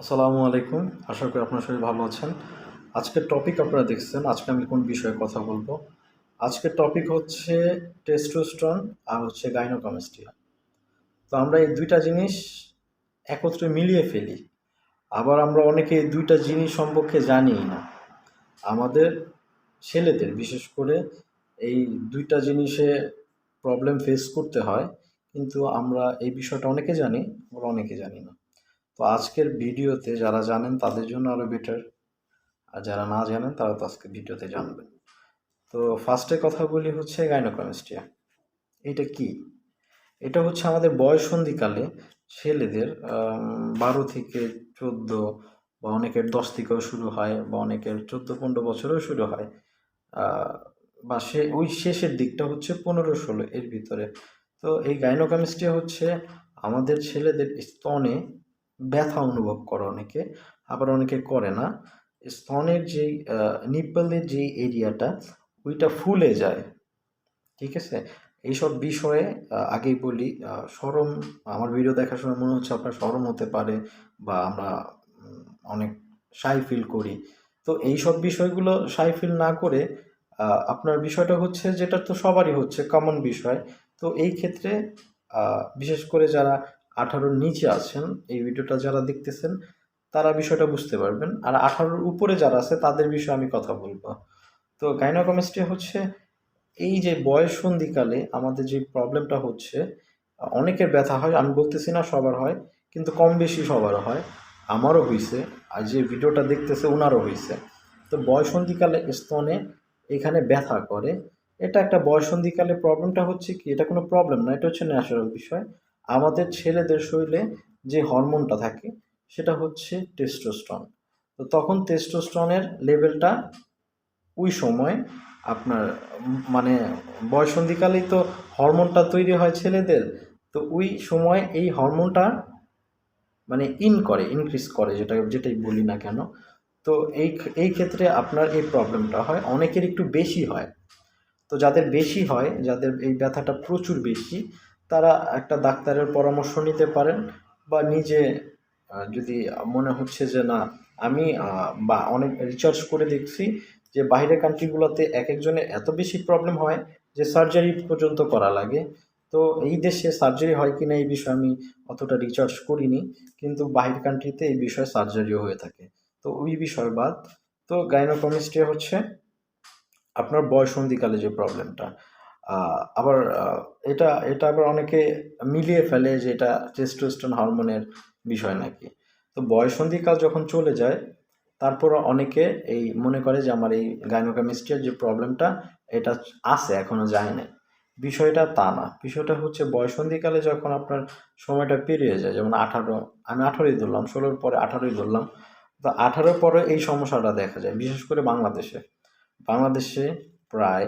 আসসালামু আলাইকুম। আশা করি আপনার সবাই ভালো আছেন। আজকের টপিক আপনারা দেখছেন। আজকে আমি কোন বিষয়ে কথা বলব? আজকের টপিক হচ্ছে টেস্টোস্টন আর হচ্ছে গাইনোকমেস্টিয়া তো আমরা এই দুইটা জিনিস একত্রে মিলিয়ে ফেলি। আবার আমরা অনেকে এই দুইটা জিনিস সম্পর্কে জানিই না। আমাদের ছেলেদের, বিশেষ করে এই দুইটা জিনিসে প্রবলেম ফেস করতে হয়। কিন্তু আমরা এই বিষয়টা অনেকে জানি আবার অনেকে জানি না। তো আজকের ভিডিওতে যারা জানেন তাদের জন্য আরও বেটার আর যারা না জানেন তারা তো আজকে ভিডিওতে জানবেন। তো ফার্স্টে কথা বলি হচ্ছে গাইনোকমেস্টিয়া এটা কি? এটা হচ্ছে আমাদের বয়সন্ধিকালে ছেলেদের বারো থেকে চোদ্দ বা অনেকের দশ থেকেও শুরু হয় বা অনেকের চোদ্দ পনেরো বছরেও শুরু হয়। বা সে, ওই শেষের দিকটা হচ্ছে পনেরো ষোলো এর ভিতরে। তো এই গাইনোকমেস্টিয়া হচ্ছে আমাদের ছেলেদের স্তনে ব্যথা অনুভব করে অনেকে, আবার অনেকে করে না। স্তনের যেই নিপলের যেই এরিয়াটা, ওইটা ফুলে যায়। ঠিক আছে? এইসব বিষয়ে আগেই বলি সরম, আমার ভিডিও দেখার সময় মনে হচ্ছে আপনার সরম হতে পারে বা আমরা অনেক সাই ফিল করি। তো এই সব বিষয়গুলো সাই ফিল না করে আপনার বিষয়টা হচ্ছে যেটা তো সবারই হচ্ছে কমন বিষয়। তো এই ক্ষেত্রে বিশেষ করে যারা আঠারোর নিচে আছেন, এই ভিডিওটা যারা দেখতেছেন, তারা বিষয়টা বুঝতে পারবেন। আর আঠারোর উপরে যারা আছে, তাদের বিষয়ে আমি কথা বলব। তো গাইনোকমেস্ট্রি হচ্ছে, এই যে বয়স সন্ধিকালে আমাদের যে প্রবলেমটা হচ্ছে, অনেকের ব্যথা হয়, আমি বলতেছি না সবার হয়, কিন্তু কম বেশি সবার হয়। আমারও হয়েছে আর যে ভিডিওটা দেখতেছে ওনারও হয়েছে তো বয়সন্ধিকালে স্তনে এখানে ব্যথা করে। এটা একটা বয়সন্ধিকালে প্রবলেমটা হচ্ছে কি, এটা কোনো প্রবলেম না, এটা হচ্ছে ন্যাচারাল বিষয়। আমাদের ছেলেদের শরীরে যে হরমোনটা থাকে, সেটা হচ্ছে টেস্টোস্টন তো তখন টেস্টোস্টনের লেভেলটা ওই সময় আপনার মানে বয়সন্ধিকালেই তো হরমোনটা তৈরি হয় ছেলেদের, তো ওই সময় এই হরমোনটা মানে ইন করে ইনক্রিজ করে, যেটা, যেটাই বলি না কেন। তো এই এই ক্ষেত্রে আপনার এই প্রবলেমটা হয়, অনেকের একটু বেশি হয়। তো যাদের বেশি হয়, যাদের এই ব্যথাটা প্রচুর বেশি তারা একটা ডাক্তারের পরামর্শ নিতে পারেন বা নিজে যদি মনে হচ্ছে যে না, আমি বা অনেক রিসার্চ করে দেখছি যে বাইরের কান্ট্রিগুলোতে এক একজনের এত বেশি প্রবলেম হয় যে সার্জারি পর্যন্ত করা লাগে। তো এই দেশে সার্জারি হয় কি না এই বিষয়ে আমি অতটা রিসার্চ করিনি, কিন্তু বাইরের কান্ট্রিতে এই বিষয়ে সার্জারিও হয়ে থাকে। তো ওই বিষয় বাদ। তো গাইনোকমিস্ট্রি হচ্ছে আপনার বয়সন্ধিকালে যে প্রবলেমটা আবার এটা এটা আবার অনেকে মিলিয়ে ফেলে যে এটা টেস্টোস্টেরন হরমোনের বিষয় নাকি। তো বয়সন্ধিকাল যখন চলে যায় তারপর অনেকে এই মনে করে যে আমার এই গাইনোকেমিস্ট্রির যে প্রবলেমটা এটা আছে, এখনও যায় না বিষয়টা তা না। বিষয়টা হচ্ছে বয়সন্ধিকালে যখন আপনার সময়টা পেরিয়ে যায়, যেমন আঠারো, আমি আঠারোই ধরলাম, ষোলোর পরে আঠারোই ধরলাম, তো আঠারোর পরে এই সমস্যাটা দেখা যায়, বিশেষ করে বাংলাদেশে। বাংলাদেশে প্রায়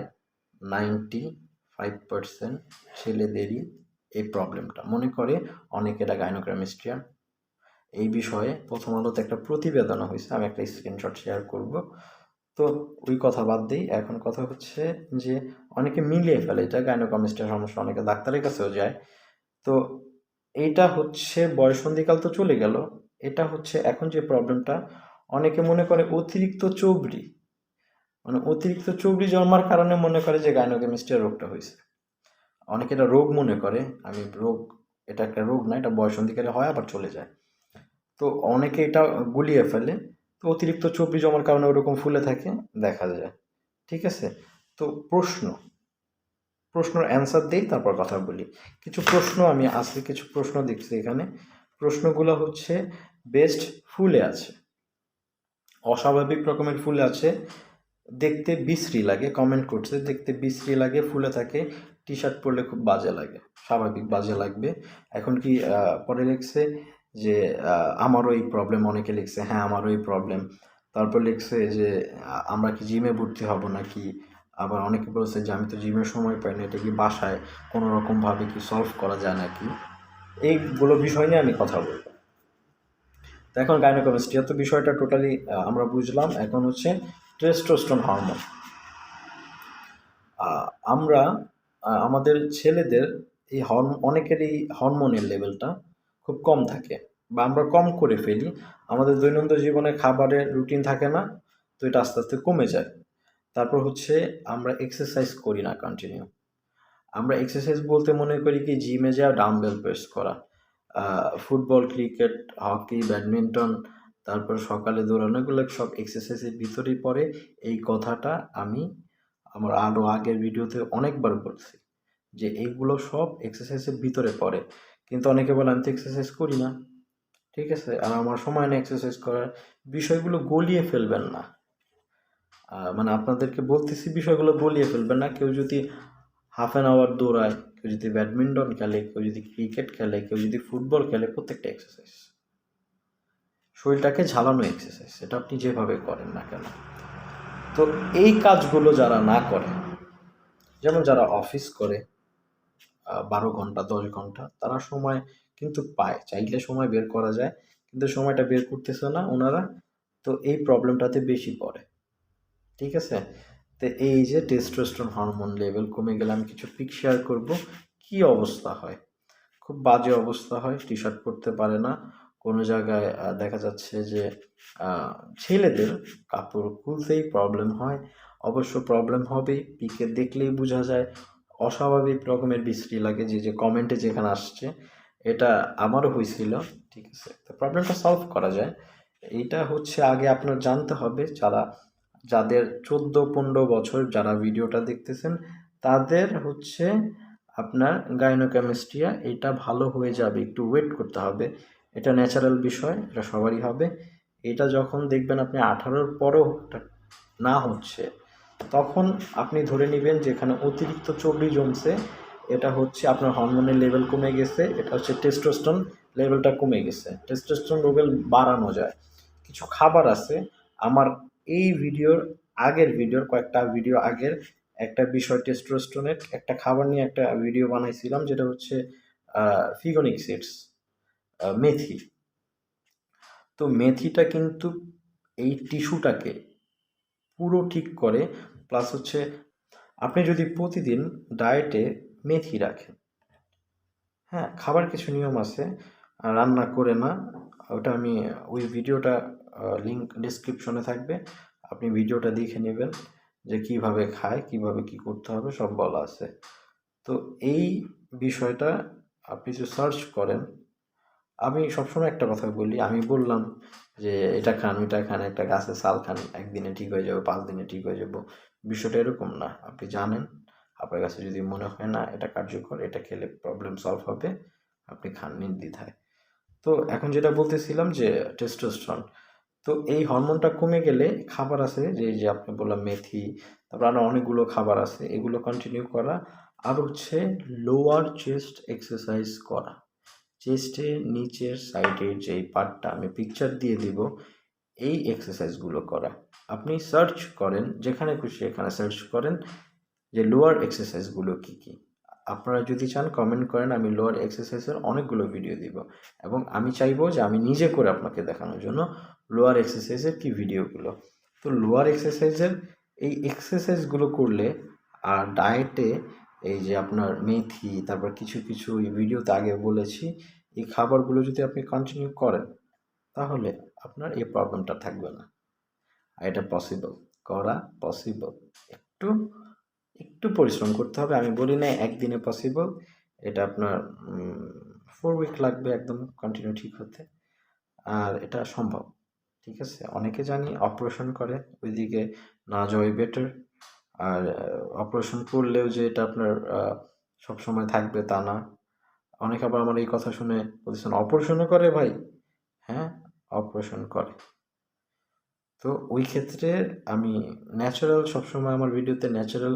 নাইনটি ফাইভ পার্সেন্ট ছেলেদেরই এই প্রবলেমটা। মনে করে অনেকেরা গাইনোক্রামিস্ট্রিয়া এই বিষয়ে প্রথম আলোতে একটা প্রতিবেদন হয়েছে, আমি একটা স্ক্রিনশট শেয়ার করব। তো ওই কথা বাদ দিই, এখন কথা হচ্ছে যে অনেকে মিলিয়ে ফেলে, এটা গাইনোকমিস্টের সমস্যা, অনেকে ডাক্তারের কাছেও যায়। তো এইটা হচ্ছে বয়সন্ধিকাল তো চলে গেল, এটা হচ্ছে এখন যে প্রবলেমটা, অনেকে মনে করে অতিরিক্ত চবড়ি মানে অতিরিক্ত চবড়ি জন্মার কারণে মনে করে যে গাইনোকেমিস্ট্রির রোগটা হয়েছে। অনেকে এটা রোগ মনে করে, আমি রোগ, এটা একটা রোগ না, এটা বয়সন্ধিকালে হয়, আবার চলে যায়। তো অনেকে এটা গুলিয়ে ফেলে, তো অতিরিক্ত চর্বি জমার কারণে ওরকম ফুলে থাকে, দেখা যায়। ঠিক আছে? তো প্রশ্ন, প্রশ্নের অ্যান্সার দিই, তারপর কথা বলি। কিছু প্রশ্ন, আমি আসলে কিছু প্রশ্ন দেখছি এখানে। প্রশ্নগুলো হচ্ছে বেস্ট ফুলে আছে। অস্বাভাবিক রকমের ফুল আছে দেখতে বিশ্রী লাগে কমেন্ট করছে, দেখতে বিশ্রী লাগে, ফুলে থাকে টি শার্ট পরলে খুব বাজে লাগে, স্বাভাবিক বাজে লাগবে। এখন কি পরে লিখছে যে আমারও এই প্রবলেম অনেকে লিখছে হ্যাঁ আমারও এই প্রবলেম তারপর লিখছে যে আমরা কি জিমে ভর্তি হব নাকি? আবার অনেকে বলছে যে, আমি তো জিমের সময় পাই না, এটা কি বাসায় কোনো রকমভাবে কি সলভ করা যায় নাকি? এইগুলো বিষয় নিয়ে আমি কথা বলব। তো এখন গাইনোকমিস্ট্রিয়া তো বিষয়টা টোটালি আমরা বুঝলাম। এখন হচ্ছে টেস্টোস্টেরন হরমোন আমরা আমাদের ছেলেদের এই হরম অনেকেরই হরমোনের লেভেলটা খুব কম থাকে বা আমরা কম করে ফেলি। আমাদের দৈনন্দিন জীবনে খাবারের রুটিন থাকে না, তো এটা আস্তে আস্তে কমে যায়। তারপর হচ্ছে আমরা এক্সারসাইজ করি না কন্টিনিউ আমরা এক্সারসাইজ বলতে মনে করি কি জিমে যাওয়া ডাম্বেল প্রেস করা। ফুটবল ক্রিকেট হকি ব্যাডমিন্টন তারপর সকালে দৌড়ানো, এগুলো সব এক্সারসাইজের ভিতরেই পড়ে। এই কথাটা আমি আমার আরও আগের ভিডিওতে অনেকবার বলছি যে এইগুলো সব এক্সারসাইজের ভিতরে পড়ে। কিন্তু অনেকে বলে, আমি তো এক্সারসাইজ করি না। ঠিক আছে? আর আমার সময় নেই এক্সারসাইজ করার। বিষয়গুলো গলিয়ে ফেলবেন না। মানে আপনাদেরকে বলতেছি, বিষয়গুলো গলিয়ে ফেলবেন না। কেউ যদি হাফ অ্যান আওয়ার দৌড়ায়, কেউ যদি ব্যাডমিন্টন খেলে, কেউ যদি ক্রিকেট খেলে, কেউ যদি ফুটবল খেলে, প্রত্যেকটা এক্সারসাইজ শরীরটাকে ঝালানো এক্সারসাইজ সেটা আপনি যেভাবে করেন না কেন। তো এই কাজগুলো যারা না করে, যেমন যারা অফিস করে বারো ঘণ্টা, দশ ঘণ্টা, তারা সময় কিন্তু পায়। চাইলে সময় বের করা যায়, কিন্তু সময়টা বের করতেছে না ওনারা, তো এই প্রবলেমটাতে বেশি পড়ে। ঠিক আছে? তো এই যে টেস্টোস্টেরন হরমোন লেভেল কমে গেলে আমি কিছু পিক শেয়ার করব, কী অবস্থা হয়? খুব বাজে অবস্থা হয় টি শার্ট পরতে পারে না কোনো জায়গায় দেখা যাচ্ছে যে ছেলেদের কাপড় খুলতেই প্রবলেম হয়। অবশ্য প্রবলেম হবে পিকে দেখলেই বোঝা যায়। অস্বাভাবিক রকমের বিশ্রী লাগে যে যে কমেন্টে যেখানে আসছে, এটা আমারও হয়েছিল, ঠিক আছে? তো প্রবলেমটা সলভ করা যায়। এইটা হচ্ছে আগে আপনার জানতে হবে, যারা, যাদের চোদ্দ, পনেরো বছর যারা ভিডিওটা দেখতেছেন, তাদের হচ্ছে আপনার গাইনোকেমিস্ট্রিয়া এটা ভালো হয়ে যাবে, একটু ওয়েট করতে হবে। এটা ন্যাচারাল বিষয়, এটা সবারই হবে। এটা যখন দেখবেন আপনি আঠারোর পরেও না হচ্ছে, তখন আপনি ধরে নেবেন যেখানে অতিরিক্ত চর্বি জমছে, এটা হচ্ছে আপনার হরমোনের লেভেল কমে গেছে, এটা হচ্ছে টেস্টোস্টন লেভেলটা কমে গেছে। টেস্টোস্টন লেভেল বাড়ানো যায়। কিছু খাবার আছে, আমার এই ভিডিওর আগের ভিডিওর কয়েকটা ভিডিও আগের, একটা বিষয় টেস্টোস্টোনের একটা খাবার নিয়ে একটা ভিডিও বানাইছিলাম, যেটা হচ্ছে ফিগনিক সিডস মেথি। তো মেথিটা কিন্তু এই টিস্যুটাকে পুরো ঠিক করে প্লাস হচ্ছে আপনি যদি প্রতিদিন ডায়েটে মেথি রাখেন হ্যাঁ খাবার কিছু নিয়ম আছে রান্না করে না, ওটা আমি ওই ভিডিওটা লিঙ্ক ডিসক্রিপশনে থাকবে, আপনি ভিডিওটা দেখে নেবেন যে কীভাবে খায়, কীভাবে কি করতে হবে, সব বলা আছে। তো এই বিষয়টা আপনি যদি সার্চ করেন আমি সবসময় একটা কথা বলি, আমি বললাম যে, এটা খান, ওইটা খান, একটা গাছে সাল খান, একদিনে ঠিক হয়ে যাবে, পাঁচ দিনে ঠিক হয়ে যাব। বিষয়টা এরকম না। আপনি জানেন, আপনার কাছে যদি মনে হয়, না, এটা কার্যকর, এটা খেলে প্রবলেম সলভ হবে, আপনি খান নির্দ্বিধায়। তো এখন যেটা বলতেছিলাম যে টেস্টোস্টন তো এই হরমোনটা কমে গেলে খাবার আছে, যে যে আপনি বললাম মেথি, তারপর আরও অনেকগুলো খাবার আছে, এগুলো কন্টিনিউ করা, আর হচ্ছে লোয়ার চেস্ট এক্সারসাইজ করা। চেস্টের নিচের সাইডের যে পার্টটা আমি পিকচার দিয়ে দিব, এই এক্সারসাইজগুলো করা। আপনি সার্চ করেন, যেখানে খুশি এখানে সার্চ করেন যে লোয়ার এক্সারসাইজগুলো কী কী। আপনারা যদি চান কমেন্ট করেন, আমি লোয়ার এক্সারসাইজের অনেকগুলো ভিডিও দিব। এবং আমি চাইব যে আমি নিজে করে আপনাকে দেখানোর জন্য লোয়ার এক্সারসাইজের কি ভিডিওগুলো তো লোয়ার এক্সারসাইজের এই এক্সারসাইজগুলো করলে, আর ডায়েটে এই যে আপনার মেথি, তারপর কিছু কিছু ভিডিওতে আগে বলেছি, এই খাবারগুলো যদি আপনি কন্টিনিউ করেন, তাহলে আপনার এই প্রবলেমটা থাকবে না। আর এটা পসিবল করা পসিবল একটু একটু পরিশ্রম করতে হবে, আমি বলি না একদিনে পসিবল এটা আপনার ফোর উইক লাগবে একদম কন্টিনিউ ঠিক হতে, আর এটা সম্ভব, ঠিক আছে? অনেকে জানি অপারেশন করে, ওইদিকে না যাওয়াই বেটার আর অপারেশন করলেও যে এটা আপনার সবসময় থাকবে তা না। অনেকে আবার আমার এই কথা শুনে বলছেন অপারেশনও করে ভাই? হ্যাঁ অপারেশন করে। তো ওই ক্ষেত্রে আমি ন্যাচারাল সবসময় আমার ভিডিওতে ন্যাচারাল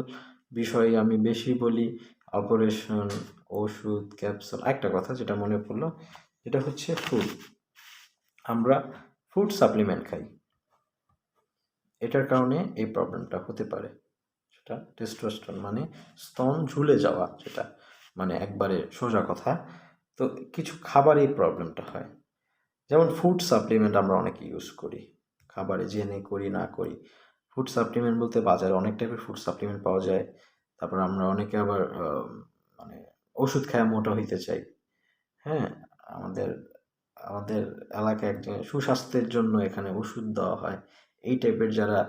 বিষয়ে আমি বেশি বলি। অপারেশন ওষুধ ক্যাপসুল একটা কথা যেটা মনে পড়ল, যেটা হচ্ছে ফুড আমরা ফুড সাপ্লিমেন্ট খাই। এটার কারণে এই প্রবলেমটা হতে পারে। সেটা টেস্টোস্টেরন মানে স্তন ঝুলে যাওয়া যেটা মানে একবারে সোজা কথা। তো কিছু খাবার এই প্রবলেমটা হয়। যেমন ফুড সাপ্লিমেন্ট আমরা অনেকে ইউজ করি। খাবারে জেনে করি, না করি। ফুড সাপ্লিমেন্ট বলতে বাজারে অনেক টাইপের ফুড সাপ্লিমেন্ট পাওয়া যায়। তারপর আমরা অনেকে আবার মানে ওষুধ খায় মোটা হইতে চাই। হ্যাঁ আমাদের আমাদের এলাকায় একজন সুস্বাস্থ্যের জন্য এখানে ওষুধ দেওয়া হয়। এই টাইপের যারা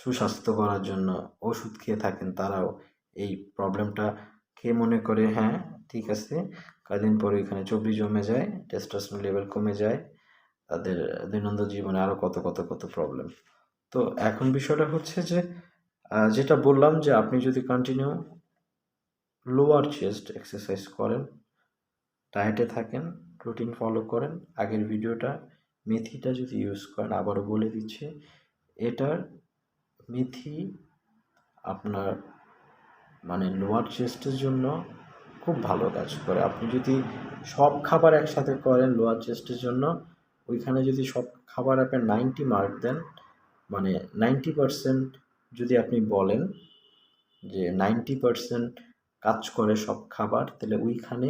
সুস্বাস্থ্য করার জন্য ওষুধ খেয়ে থাকেন তারাও। এই প্রবলেমটা খেয়ে মনে করে? হ্যাঁ ঠিক আছে। কয়েকদিন পরে এখানে চর্বি জমে যায় টেস্টোস্টেরন লেভেল কমে যায়। তাদের দৈনন্দিন জীবনে আরও কত কত কত প্রবলেম তো এখন বিষয়টা হচ্ছে যে যেটা বললাম যে আপনি যদি কন্টিনিউ লোয়ার চেস্ট এক্সারসাইজ করেন ডায়েটে থাকেন রুটিন ফলো করেন, আগের ভিডিওটা মেথিটা যদি ইউজ করেন, আবারও বলে দিচ্ছি এটার মেথি আপনার মানে লোয়ার চেস্টের জন্য খুব ভালো কাজ করে। আপনি যদি সব খাবার একসাথে করেন লোয়ার চেস্টের জন্য, ওইখানে যদি সব খাবার আপনি নাইনটি মার্ক দেন মানে নাইনটি পারসেন্ট যদি আপনি বলেন যে নাইনটি পারসেন্ট কাজ করে সব খাবার, তাহলে ওইখানে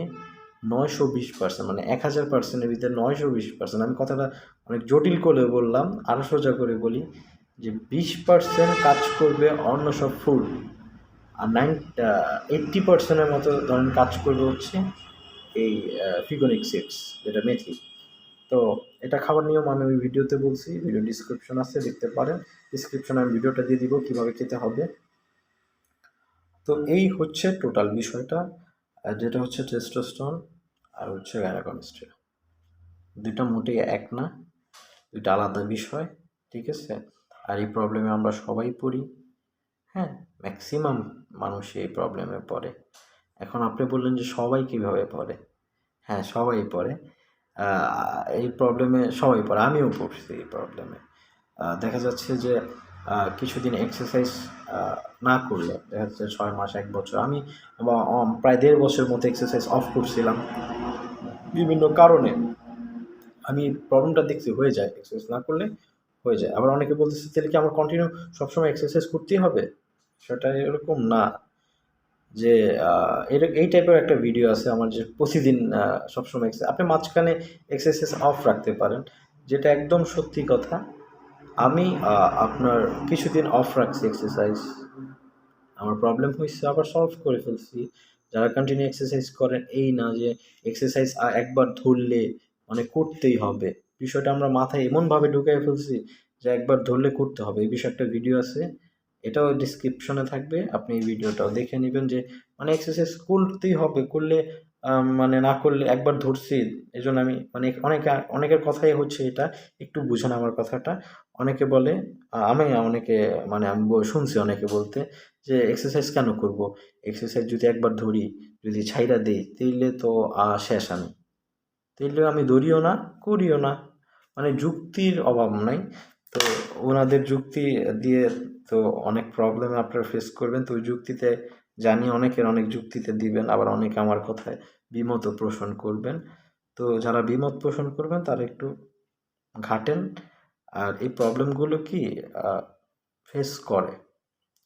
নয়শো বিশ পার্সেন্ট মানে এক হাজার পার্সেন্টের ভিতরে নয়শো বিশ পার্সেন্ট আমি কথাটা অনেক জটিল করে বললাম আরও সোজা করে বলি যে বিশ পার্সেন্ট কাজ করবে অন্য সব ফুড আর নাইন এইট্টি পার্সেন্টের মতো ধরেন কাজ করবে হচ্ছে এই ফিগোনিক সিডস যেটা মেথি। তো এটা খাবার নিয়ম আমি ওই ভিডিওতে বলছি ভিডিও ডিসক্রিপশন আছে, দেখতে পারেন। ডিসক্রিপশনে আমি ভিডিওটা দিয়ে দিব, কীভাবে খেতে হবে। তো এই হচ্ছে টোটাল বিষয়টা যেটা হচ্ছে টেস্টোস্টন আর হচ্ছে গ্যানাকমিস্ট্রি দুটা মোটেই এক না, দুইটা আলাদা বিষয়, ঠিক আছে? আর এই প্রবলেমে আমরা সবাই পড়ি। হ্যাঁ ম্যাক্সিমাম মানুষ এই প্রবলেমে পড়ে। এখন আপনি বললেন যে সবাই কীভাবে পড়ে? হ্যাঁ সবাই পড়ে। এই প্রবলেমে সবাই পড়ে, আমিও পড়ছি এই প্রবলেমে দেখা যাচ্ছে যে কিছুদিন এক্সারসাইজ না করলে, দেখা যাচ্ছে ছয় মাস, এক বছর, আমি প্রায় দেড় বছরের মতো এক্সারসাইজ অফ করছিলাম। বিভিন্ন কারণে আমি প্রবলেমটা দেখছি, হয়ে যায় এক্সারসাইজ না করলে হয়ে যায়। আবার অনেকে বলতেছে, তাহলে কি আমার কন্টিনিউ সবসময় এক্সারসাইজ করতেই হবে? সেটা এরকম না। যে এই টাইপের একটা ভিডিও আছে আমার যে প্রতিদিন সবসময় exercise- আপনি মাঝখানে এক্সারসাইজ অফ রাখতে পারেন। যেটা একদম সত্যি কথা, আমি আপনার কিছুদিন অফ রাখছি এক্সারসাইজ আমার প্রবলেম হয়েছে আবার সলভ করে ফেলছি। যারা কন্টিনিউ এক্সারসাইজ করেন, এই না যে এক্সারসাইজ একবার ধরলে মানে করতেই হবে। বিষয়টা আমরা মাথায় এমনভাবে ঢুকিয়ে ফেলছি যে একবার ধরলে করতে হবে। এই বিষয়ে একটা ভিডিও আছে, এটাও ডিসক্রিপশনে থাকবে। আপনি এই ভিডিওটাও দেখে নেবেন যে মানে এক্সারসাইজ করতেই হবে, করলে মানে না করলে একবার ধরছি এই জন্য আমি মানে অনেকে, অনেকের কথাই হচ্ছে এটা, একটু বুঝেন আমার কথাটা। অনেকে বলে আমি অনেকে মানে আমি শুনছি অনেকে বলতে যে এক্সারসাইজ কেন করব? এক্সারসাইজ যদি একবার ধরি, যদি ছাইরা দিই, তাইলে তো শেষ আমি। তাইলে আমি ধরিও না, করিও না। মানে যুক্তির অভাব নাই। তো ওনাদের যুক্তি দিয়ে তো অনেক প্রবলেম আপনারা ফেস করবেন। তো ওই যুক্তিতে জানি অনেকের অনেক যুক্তিতে দিবেন, আবার অনেকে আমার কথায় বিমত পোষণ করবেন। তো যারা বিমত পোষণ করবেন, তারা একটু ঘাটেন। আর এই প্রবলেমগুলো কি ফেস করে।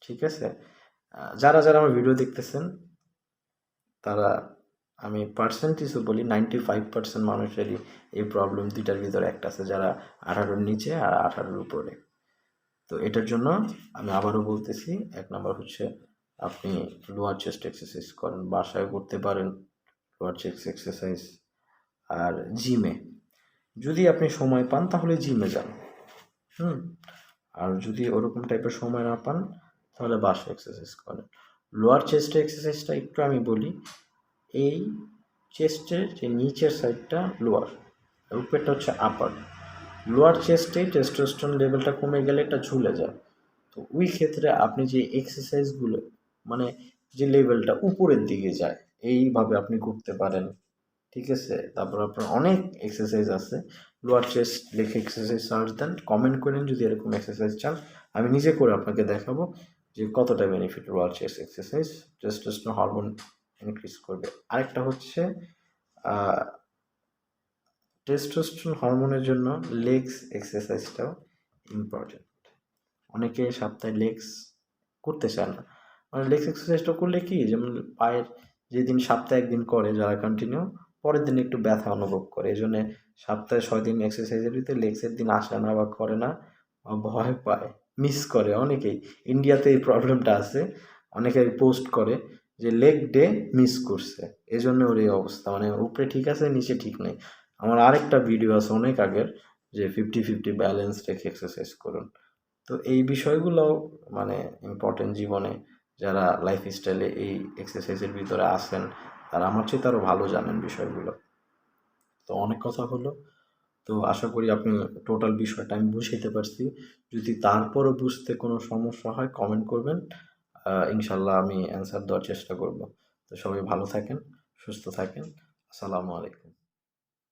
ঠিক আছে? যারা যারা আমার ভিডিও দেখতেছেন, তারা আমি পার্সেন্টেজও বলি নাইনটি ফাইভ পার্সেন্ট মানুষেরই এই প্রবলেম দুইটার ভিতরে একটা আছে, যারা আঠারোর নিচে আর আঠারোর উপরে। তো এটার জন্য আমি আবারও বলতেছি, এক নম্বর হচ্ছে আপনি লোয়ার চেস্ট এক্সারসাইজ করেন, বাসায় করতে পারেন লোয়ার চেস্ট এক্সারসাইজ আর জিমে যদি আপনি সময় পান, তাহলে জিমে যান। হুম? আর যদি ওরকম টাইপের সময় না পান, তাহলে বাসায় এক্সারসাইজ করেন। লোয়ার চেস্টের এক্সারসাইজটা একটু আমি বলি এই চেস্টের যে নিচের সাইডটা লোয়ার উপরটা হচ্ছে আপার লোয়ার চেস্টে টেস্টোস্টেরন লেভেলটা কমে গেলে এটা ঝুলে যায়। তো ওই ক্ষেত্রে আপনি যে এক্সারসাইজগুলো মানে যে লেভেলটা উপরের দিকে যায়, এইভাবে আপনি করতে পারেন। ঠিক আছে? তারপর আপনার অনেক এক্সারসাইজ আছে। লোয়ার চেস্ট লিখে এক্সারসাইজ সার্চ দেন কমেন্ট করেন যদি এরকম এক্সারসাইজ চান। আমি নিজে করে আপনাকে দেখাবো যে কতটা benefit lower chest exercise testosterone hormone increase করবে। আরেকটা হচ্ছে টেস্টোস্টেরন হরমোনের জন্য লেগস এক্সারসাইজটাও ইম্পর্টেন্ট অনেকে সপ্তাহে লেগস করতে চায় না। মানে লেগস এক্সারসাইজটা করলে কি, যেমন পায়ের যেদিন সপ্তাহে একদিন করে যারা কন্টিনিউ পরের দিন একটু ব্যথা অনুভব করে। এই জন্যে সপ্তাহে ছয় দিন এক্সারসাইজের ভিতরে লেগসের দিন আসে না বা করে না ভয় পায় মিস করে অনেকেই। ইন্ডিয়াতে এই প্রবলেমটা আছে, অনেকে পোস্ট করে। যে লেগ ডে মিস করছে। এই জন্য ওর এই অবস্থা। মানে উপরে ঠিক আছে, নিচে ঠিক নেই। আমার আরেকটা ভিডিও আছে অনেক আগের, যে ফিফটি ফিফটি ব্যালেন্স রেখে এক্সারসাইজ করুন। তো এই বিষয়গুলো মানে ইম্পর্টেন্ট জীবনে যারা লাইফ স্টাইলে এই এক্সারসাইজের ভিতরে আসেন তারা আমার চেয়ে তারও ভালো জানেন বিষয়গুলো। তো অনেক কথা হলো। তো আশা করি আপনি টোটাল বিষয়টা আমি বুঝাইতে পারছি। যদি তারপরও বুঝতে কোনো সমস্যা হয় কমেন্ট করবেন। ইনশাল্লাহ আমি অ্যান্সার দেওয়ার চেষ্টা করব। তো সবাই ভালো থাকেন সুস্থ থাকেন। আসসালামু আলাইকুম।